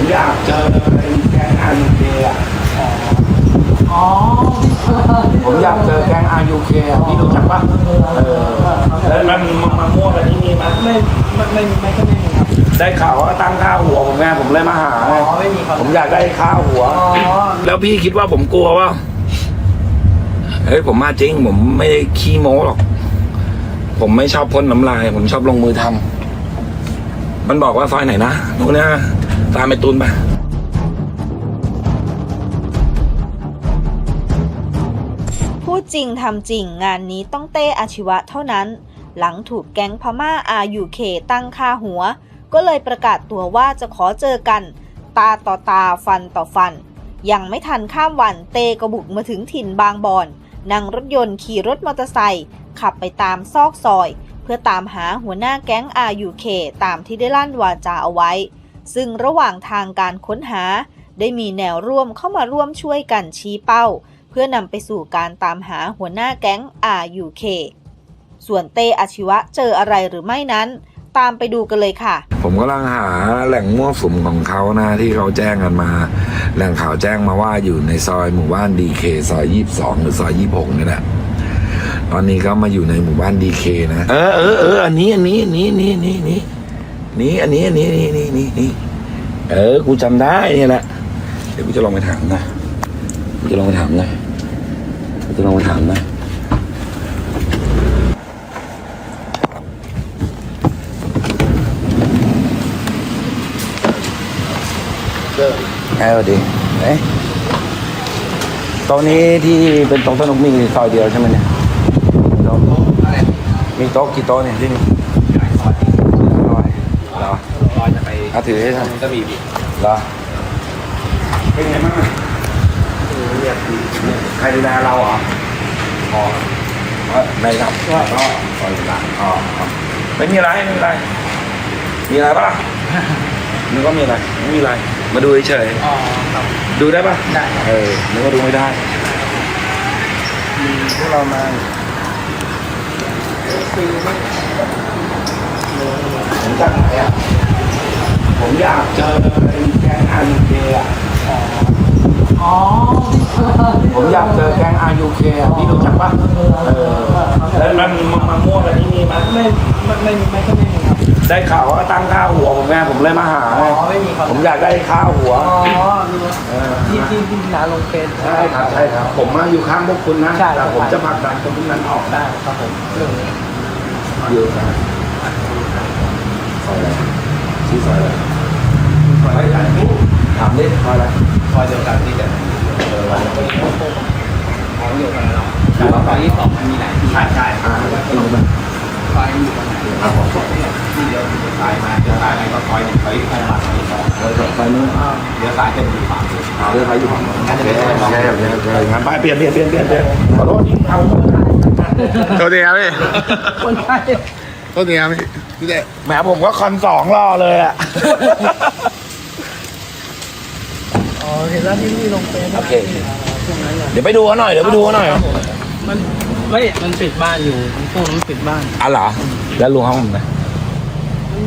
ผมอยากเจอไอ้แก๊งอายูเคอะอ๋อผมอยากเจอแก๊งอายูเคอะพี่รู้จักปะเออแล้วมันมามามั่วกันที่นี่มั้ยไม่ไม่ไม่ไม่ก็ไม่มีครับได้ข่าวว่าตั้งค่าหัวผมไงผมเลยมาหาไงอ๋อไม่มีครับผมอยากได้ค่าหัวอ๋อแล้วพี่คิดว่าผมกลัวว่าเฮ้ยผมมาจริง ผมไม่ได้ขี้โม้หรอก ผมไม่ชอบพ่นน้ำลาย ผมชอบลงมือทำมันบอกว่าซอยไหนนะนู่นนะ ตามไปตูนไปพูดจริงทำจริงงานนี้ต้องเต้อาชีวะเท่านั้น หลังถูกแก๊งพม่าอายูเคตั้งค่าหัว ก็เลยประกาศตัวว่าจะขอเจอกัน ตาต่อตาฟันต่อฟัน ยังไม่ทันข้ามวันเต้ก็บุกมาถึงถิ่นบางบอนนั่งรถยนต์ขี่รถมอเตอร์ไซค์ขับไปตามซอกซอย เพื่อตามหาหัวหน้าแก๊ง RUK ตามที่ได้ลั่นวาจาเอาไว้ ซึ่งระหว่างทางการค้นหา ได้มีแนวร่วมเข้ามาร่วมช่วยกันชี้เป้า เพื่อนำไปสู่การตามหาหัวหน้าแก๊ง RUK ส่วนเตอาชีวะเจออะไรหรือไม่นั้น ตามไปดูกันเลยค่ะ ผมกำลังหาแหล่งมั่วสุมของเขานะที่เขาแจ้งกันมา แหล่งข่าวแจ้งมาว่าอยู่ในซอยหมู่บ้านดีเคซอยยี่สิบสองหรือซอยยี่สิบหกนี่แหละตอนนี้เขามาอยู่ในหมู่บ้านดีเคนะ เออเออเอออันนี้อันนี้อันนี้นี่นี่นี่นี่ นี่อันนี้อันนี้นี่นี่นี่นี่เออ กูจำได้นี่แหละ เดี๋ยวกูจะลองไปถามนะกูจะลองไปถามนะกูจะลองไปถามนะไอ้สวัสดีเอ๊ะต๊ะนี้ที่เป็นโต๊ะสนุกมีซอยเดียวใช่ไหมเนี่ยมีโต๊ะกี่โต๊ะเนี่ยที่นี่ อร้อยจะไปเอาถือให้หน่อยก็มีพี่เหรอเป็นไงบ้างอะใครดูแลเราเหรออ๋อเออไม่ครับก็คอยดูแลอ๋ออ๋อไม่มีอะไรไม่มีอะไร มีอะไรปะล่ะนึกว่ามีอะไรไม่มีอะไร มาดูเฉยๆอ๋อครับดูได้ปะได้ครับเออนึกว่าดูไม่ได้มีพวกเรามา ผมจากไหนอะผมอยากเจอไอ้แก๊งอายูเคอะอ๋อผมอยากเจอแก๊งอายูเคอะพี่รู้จักปะเออแล้วมันมามามั่วกันที่นี่มั้ยไม่ไม่ไม่ไม่ก็ไม่มีครับได้ข่าวว่าตั้งค่าหัวผมไงผมเลยมาหาไงอ๋อไม่มีครับผมอยากได้ค่าหัวอ๋อรู้เออที่ที่ที่ร้านลงเฟซใช่ครับใช่ครับ ผมมาอยู่ข้างพวกคุณนะใช่แต่ผมจะผลักดันคนพวกนั้นออกได้ครับผมเรื่องนี้อยู่นะซ อยอะไรชื่อซอยอะไรซอยอะไรถามดิซอยอะไรคอยเดียวกันที่จะเออวันนี้ของเดียวกันเนาะแต่ว่าตอนที่สองมันมีหลายที่ใช่ใช่อ่าลงมาซอยอยู่ตรงไหนครับผมที่เดียวที่ซ้ายมาเดียวซ้ายไปก็ซอยหนึ่งซอยที่มาซอยที่สองเออไปนู้นเดียวซ้ายจะมีฝั่งเดียวหาเรื่องใครอยู่ฝั่งนู้นน่าจะเป็นซอยสองใช่ครับใช่ครับใช่ครับไปเปลี่ยนเปลี่ยนเปลี่ยนเปลี่ยนเปลี่ยนขอโทษที่เอาโทษทีครับพี่คนไทยโทษทีครับพี่ พี่เต้แหมผมก็คอนสองรอเลยอะ อ๋อเห็นแล้วที่พี่ลงเฟซโอเค ช่วงนั้นเลยเดี๋ยวไปดูเขาหน่อย เดี๋ยวไปดูเขาหน่อยมันไม่มันปิดบ้านอยู่มันพวกนั้นปิดบ้าน อ๋อเหรอ แล้วลุงเขาผมนะมัน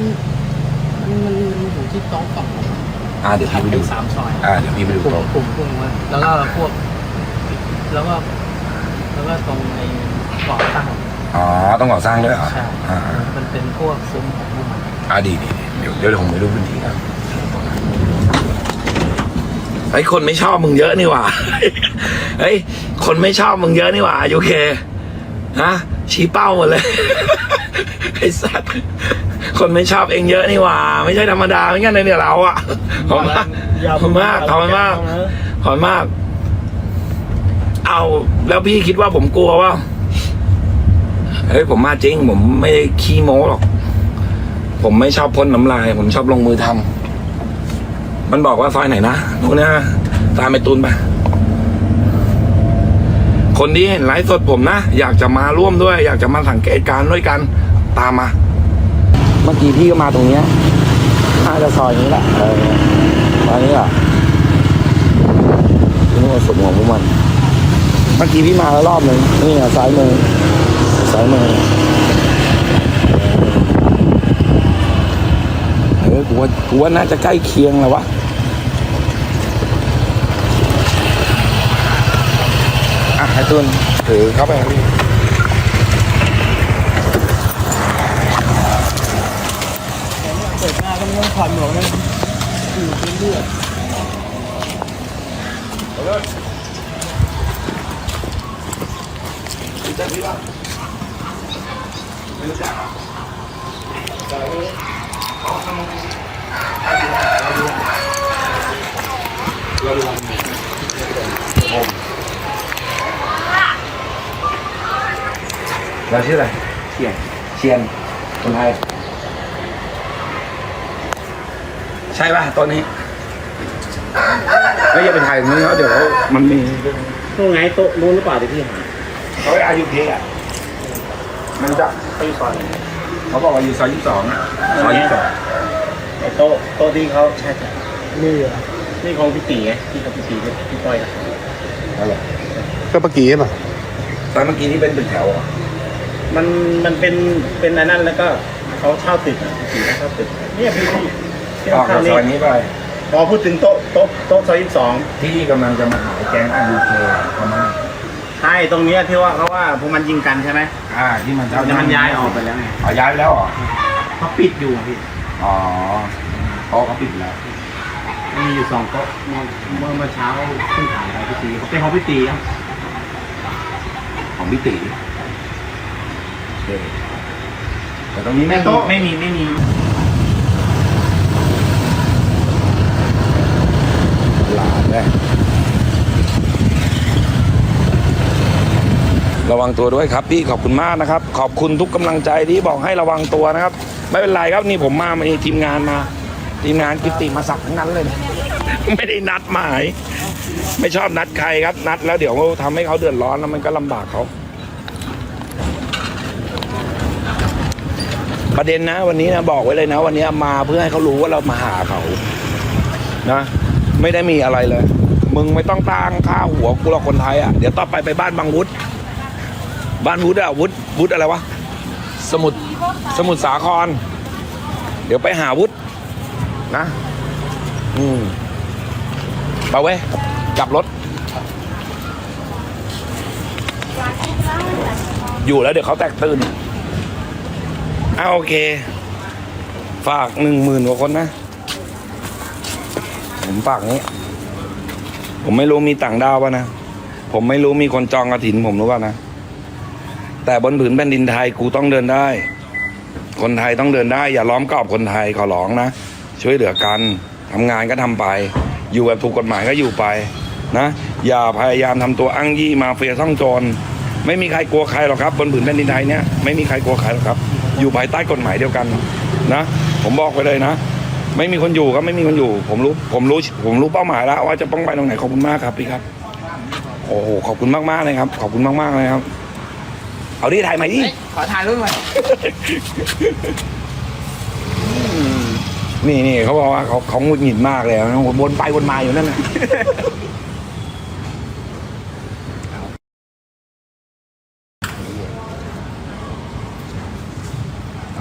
มันมันอยู่ที่โต๊ะสองอ่าเดี๋ยวพี่ไปดู สามซอยอ่าเดี๋ยวพี่ไปดูกลุ่มเขากลุ่มพวกนั้นแล้วก็พวก แล้วก็ แล้วก็ตรงในก่อตั้ง อ๋อ ต้องก่อสร้างด้วยเหรอใช่อ่ามันเป็นพวกซุ้มของพวกมันอ่าดีดีดีเดี๋ยวเดี๋ยวผมไปดูพื้นที่ครับไอ้ยคนไม่ชอบมึงเยอะนี่หว่า เฮ้ย คนไม่ชอบมึงเยอะนี่หว่าโอเคฮะชี้เป้าหมดเลย ไอ้สัตว์คนไม่ชอบเองเยอะนี่หว่า ไม่ใช่ธรรมดาไม่งั้นเลยเนี่ยเราอะขอบคุณมากขอบคุณมากขอบคุณมากขอบคุณมาก เอาแล้วพี่คิดว่าผมกลัวว่า เฮ้ยผมมาจริง ผมไม่ได้ขี้โม้หรอก ผมไม่ชอบพ่นน้ำลาย ผมชอบลงมือทำมันบอกว่าซอยไหนนะนู่นนะตามไปตูนไปคนที่เห็นไลฟ์สดผมนะ อยากจะมาร่วมด้วย อยากจะมาสังเกตการด้วยกันตามมา เมื่อกี้พี่ก็มาตรงเนี้ยน่าจะซอยนี้แหละเออซอยนี้แหละนี่ว่าสมองพวกมัน เมื่อกี้พี่มาแล้วรอบหนึ่งนี่อะซ้ายมือ ซ้ายมืเออกูว่ากูว่าน่าจะใกล้เคียงแล้ววะอะไอ้ตุนถือเข้าไปพี่เปิดหน้ามต้องถอดหมวกนะอยู่เรื่อยๆไปเลย Kita bilang เราชื่ออะไรเชียนเชียนคนไทยใช่ป่ะตัวนี้ไม่อย่าไปถ่ายอย่างนี้เขาเดี๋ยวเขามันมีๆตัวไงโต๊ะนู้นหรือเปล่าที่พี่หาเขาไอายุเพอะมันจะ ตีก่อนเขาบอกว่าอยู่ซอยยี่สิบสองอะซอยยี่สิบสองไอ้โต๊ะโต๊ะที่เขาใช่ใช่นี่เหรอนี่ของพี่ตีไงที่เขาพี่ตีพี่ต้อยอะนั่นแหละก็เมื่อกี้ป่ะตอนเมื่อกี้นี่เป็นตึกแถวเหรอมันมันเป็นเป็นอันนั้นแล้วก็เขาเช่าตึกอะพี่ตีเขาเช่าตึกเนี่ยพี่ที่ที่อเราอกจากเข้าซอยนี่นี้ไป พอพูดถึงโต๊ะโต๊ะโต๊ะซอยยี่สิบสอง ที่กำลังจะมาหาแก๊งอายูเคพม่าใช่ตรงเนี้ยที่ว่าเขาว่าพวกมันยิงกันใช่ไหม อ่าที่มันแต่มันย้ายออกไปแล้วไงอ๋อย้ายไปแล้วเหรอเขาปิดอยู่อะพี่อ๋ออ๋อเขาปิดแล้วมีอยู่สองโต๊ะเมื่อเมื่อเมื่อเช้าเพิ่งถ่ายไปพี่ตีเขาเป็นของพี่ตีครับของพี่ตีโอเคแต่ตรงนี้ไม่มีโต๊ะไม่มีไม่มีหลานเลย ระวังตัวด้วยครับพี่ขอบคุณมากนะครับ ขอบคุณทุกกำลังใจที่บอกให้ระวังตัวนะครับ ไม่เป็นไรครับนี่ผมมามีทีมงานมาทีมงานกิติมาสักทั้งนั้นเลย ไม่ได้นัดหมาย ไม่ชอบนัดใครครับ นัดแล้วเดี๋ยวทำให้เขาเดือดร้อนแล้วมันก็ลำบากเขาประเด็นนะ วันนี้นะบอกไว้เลยนะ วันนี้มาเพื่อให้เขารู้ว่าเรามาหาเขานะ ไม่ได้มีอะไรเลย มึงไม่ต้องตั้งค่าหัวกูหรอกคนไทยอะเดี๋ยวต่อไปไปบ้านบางวุฒ บ้านวุฒิอะวุฒิวุฒิอะไรวะ สมุทรสมุทรสาคร เดี๋ยวไปหาวุฒินะ อืมไปเว้ยกลับรถ อยู่แล้วเดี๋ยวเขาแตกตื่นอ่าโอเค ฝากหนึ่งหมื่นกว่าคนนะ ผมฝากนี้ ผมไม่รู้มีต่างดาวป่ะนะ ผมไม่รู้มีคนจองกระถินผมรู้ป่ะนะ แต่บนผืนแผ่นดินไทยกูต้องเดินได้ คนไทยต้องเดินได้ อย่าล้อมกรอบคนไทยขอร้องนะ ช่วยเหลือกันทำงานก็ทำไป อยู่แบบถูกกฎหมายก็อยู่ไปนะ อย่าพยายามทำตัวอ้างยี่มาเฟียซ่องโจรไม่มีใครกลัวใครหรอกครับ บนผืนแผ่นดินไทยเนี่ยไม่มีใครกลัวใครหรอกครับ อยู่ภายใต้กฎหมายเดียวกันนะ ผมบอกไปเลยนะ ไม่มีคนอยู่ก็ไม่มีคนอยู่ ผมรู้ผมรู้ผมรู้เป้าหมายแล้วว่าจะต้องไปตรงไหนขอบคุณมากครับพี่ครับ โอ้โหขอบคุณมากมากๆเลยครับ ขอบคุณมากมากๆเลยครับ เอาดิถ่ายใหม่ดิ ขอถ่ายรูปหน่อยนี่นี่เขาบอกว่าเขาเขาหงุดหงิดมากเลยนะวนไปวนมาอยู่นั่นน่ะ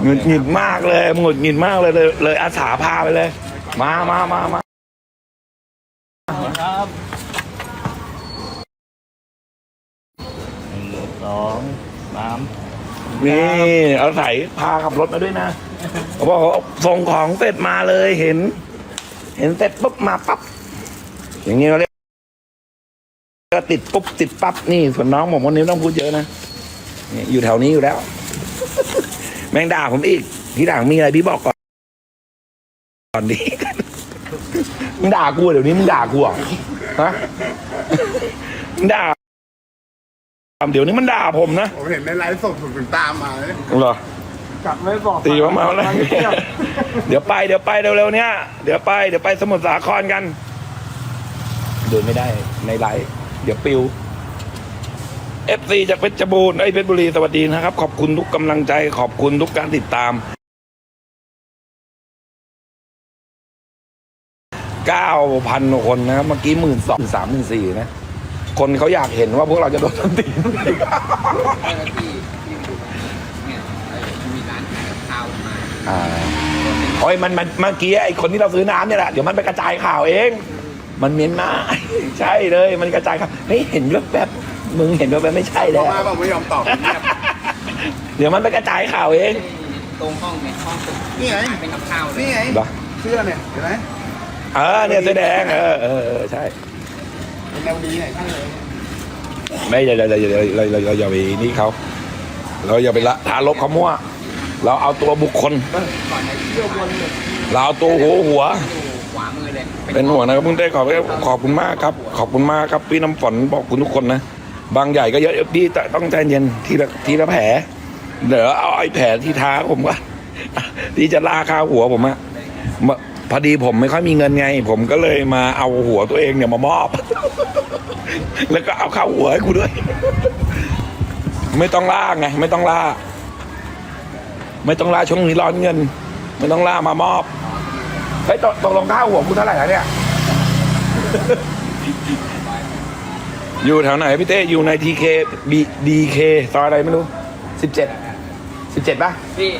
หงุดหงิดมากเลยหงุดหงิดมากเลยเลยเลยอาสาพาไปเลย มามามามาครับ นี่เอาใส่พาขับรถมาด้วยนะเขาบอกว่าส่งของเสร็จมาเลยเห็น เห็นเสร็จปุ๊บมาปั๊บอย่างนี้เขาเรียกก็ติดปุ๊บติดปั๊บนี่ส่วนน้องผมคนนี้ต้องพูดเยอะนะนี่อยู่แถวนี้อยู่แล้ว แม่งด่าผมอีกที่ด่ามีอะไรพี่บอกก่อนก่อนดีมึงด่ากูเดี๋ยวนี้มึงด่ากูเหรอฮะมึงด่า เดี๋ยวนี้มันด่าผมนะผมเห็นในไลฟ์สดผมถึงตามมาเลยเหรอกลับไม่บอกตีมาเมาแล้วเดี๋ยวไปเดี๋ยวไปเร็วๆเนี้ยเดี๋ยวไปเดี๋ยวไปสมุทรสาครกัน เดินไม่ได้ในไลฟ์เดี๋ยวปิวเอฟซีจากเพชรบูรณ์ไอ้ยเพชรบุรีสวัสดีนะครับ ขอบคุณทุกกำลังใจขอบคุณทุกการติดตามเก้าพันคนนะครับเมื่อกี้หมื่นสองสามหมื่นสี่นะ คนเขาอยากเห็นว่าพวกเราจะโดนต้นตีนอ่าโอ้ยมันมันเมื่อกี้ไอ้คนที่เราซื้อน้ำเนี่ยแหละเดี๋ยวมันไปกระจายข่าวเอง มันเมียนมา ใช่เลย มันกระจายข่าวเฮ้ยเห็นแบบแบบมึงเห็นว่ามันไม่ใช่บแล้อวกมาบอกไม่ยอมตอบเงียบเดี๋ยวมันไปกระจายข่าวเองตรงห้องเนี่ยห้องตึกนี่ไงเป็นกับข้าวเลยนี่ไงเหรอเสื้อเนี่ยเห็นไหมเออเนี่ยเสื้อแดงเออเออเออใช่ เป็นแนวนี้ไงช่างเลยไม่อย่าอย่าอย่าอย่าเราเราเราอย่าไปนี่เขาเราอย่าไปละทารบเขามั่ว เราเอาตัวบุคคล ก่อนในเที่ยววนเลยเราเอาตัวหัวหัว อยู่ขวามือเลยเป็นห่วงนะครับคุณเต้ขอบขอบคุณมากครับ ขอบคุณมากครับพี่น้ำฝนบอกคุณทุกคนนะ บางใหญ่ก็เยอะพี่ต้องใจเย็นทีละทีละแผล เดี๋ยวเอาไอ้แผลที่ท้าผมก็ ที่จะลาคาหัวผมอะมาพอดีผมไม่ค่อยมีเงินไง ผมก็เลยมาเอาหัวตัวเองเนี่ยมามอบ แล้วก็เอาเข้าหัวให้กูด้วย ไม่ต้องล่าไง ไม่ต้องล่า ไม่ต้องล่าช่วงนี้ร้อนเงิน ไม่ต้องล่ามามอบเฮ้ยตกตกลงค่าหัวกูเท่าไหร่แล้วเนี่ย อยู่แถวไหนพี่เต้อยู่ในทีเคบีดีเคซอยอะไรไม่รู้สิบเจ็ดสิบเจ็ดป่ะพี่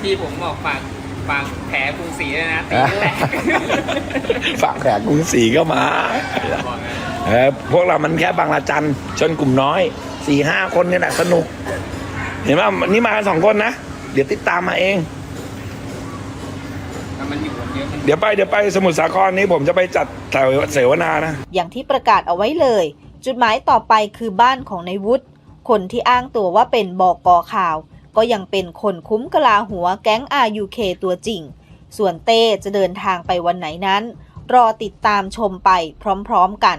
ที่ผมบอกฝากฝากแผลกรุงศรีเลยนะตีแตกฝากแขกกรุงศรีก็มาบอกนะ เออพวกเรามันแค่บางละจันชนกลุ่มน้อยสี่ห้าคนเนี่ยแหละสนุก เห็นไหมนี่มากันสองคนนะ เดี๋ยวติดตามมาเองแต่มันอยู่คนเยอะมันเดี๋ยวไปเดี๋ยวไปสมุทรสาครนี้ผมจะไปจัดแถวเสวนานะ อย่างที่ประกาศเอาไว้เลย จุดหมายต่อไปคือบ้านของนายวุฒิคนที่อ้างตัวว่าเป็นบอกอข่าว ก็ยังเป็นคนคุ้มกลาหัวแก๊ง RUK ตัวจริง ส่วนเต้จะเดินทางไปวันไหนนั้น รอติดตามชมไปพร้อมๆกัน